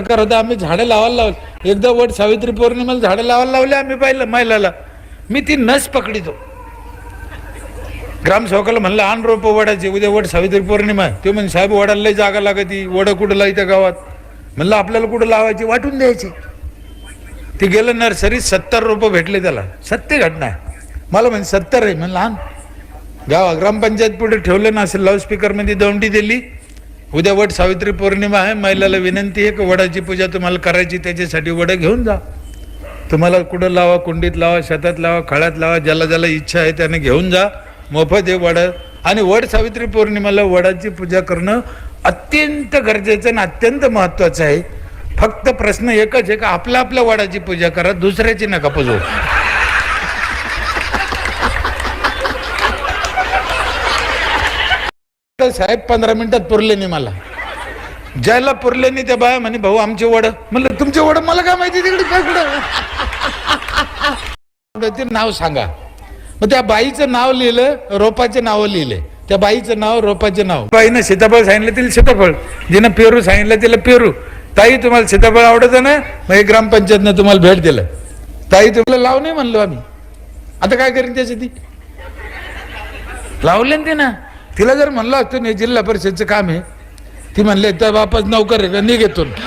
सरकार होतं आम्ही झाडं लावायला लावलं. एकदा वट सावित्री पौर्णिमेला झाडं लावायला लावले आम्ही पाहिलं महिलाला. मी ती नस पकडितो. ग्रामसेवकाला म्हणलं आण रोप वडाची उद्या वट सावित्री पौर्णिमा आहे. ते म्हणजे साहेब वडाला लई जागा लागती वड कुठं लाई त्या गावात? म्हणलं आपल्याला कुठं लावायची? वाटून द्यायची. ते गेलं नर्सरीत सत्तर रोपं भेटले त्याला. सत्य घटना आहे. मला म्हणजे सत्तर आहे. म्हणलं आण. गावा ग्रामपंचायत पुढे ठेवलं ना असेल लाऊडस्पीकरमध्ये दौंडी दिली. उद्या वट सावित्री पौर्णिमा आहे महिलाला विनंती आहे की वडाची पूजा तुम्हाला करायची त्याच्यासाठी वडं घेऊन जा. तुम्हाला कुठं लावा कुंडीत लावा शेतात लावा खळ्यात लावा ज्याला ज्याला इच्छा आहे त्याने घेऊन जा. मोफत आहे वड. आणि वड सावित्री पौर्णिमेला वडाची पूजा करणं अत्यंत गरजेचं आणि अत्यंत महत्त्वाचं आहे. फक्त प्रश्न एकच आहे का आपल्या आपल्या वडाची पूजा करा दुसऱ्याची नका पूजू तर साहेब पंधरा मिनिटात पुरले नाही मला. ज्याला पुरले नाही त्या बाया म्हणे भाऊ आमचे वड. म्हणलं तुमचे वड मला काय माहिती तिकडे काय कुठं? ते नाव सांगा. मग त्या बाईचं नाव लिहिलं रोपाचे नाव लिहिले. त्या बाईचं नाव रोपाचे नाव. बाईनं सीताफळ सांगितलं तिला सीताफळ. जिनं पेरू सांगितलं तिला पेरू. ताई तुम्हाला सीताफळ आवडतं ना? मग एक ग्रामपंचायतनं तुम्हाला भेट दिलं. ताई तुम्हाला लाव नाही म्हणलो आम्ही. आता काय करेन त्यासाठी लावले ना ते ना तिला जर म्हणलं असतो नाही जिल्हा परिषदचं काम आहे. ती म्हणले तर वापस नोकर आहे का? निघेतून